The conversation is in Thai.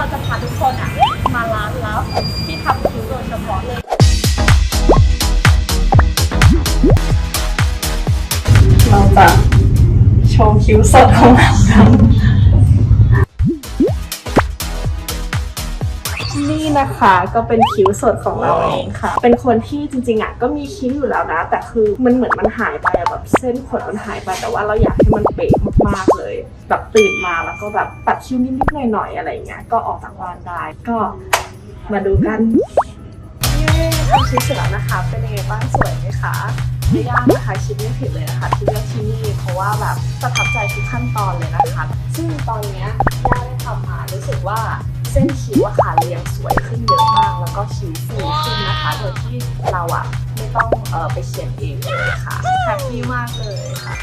เราจะพาทุกคนอะมาร้านลับที่ทำคิ้วโดยเฉพาะเลย เราจะโชว์คิ้วสดของเรา นี่นะคะก็เป็นคิ้วสดของเราเองค่ะ เป็นคนที่จริงๆอะก็มีคิ้วอยู่แล้วนะ แต่คือมันเหมือนมันหายไปแบบเส้นขนมันหายไปแต่ว่าเราอยากให้มันเป๊ะมากๆเลย แบบตื่นมาแล้วก็แบบปัดคิ้วนิดๆหน่อยๆอะไรเงี้ยก็ออกจากบ้านได้ก็มาดูกันทำชิ้นเสร็จแล้วนะคะ เป็นยังไงบ้างสวยไหมคะไม่ยากนะคะคิดไม่ผิดเลยนะคะที่เลือกที่นี่เพราะว่าแบบประทับใจทุกขั้นตอนเลยนะคะ ซึ่งตอนเนี้ยย่าได้ทำมารู้สึกว่า เส้นคิ้วอะค่ะเรียงสวยขึ้นเยอะมาก แล้วก็คิ้วฟูขึ้นนะคะ โดยที่เราอะไม่ต้องเออไปเขียนเองเลยค่ะแฮปปี้มากเลยค่ะ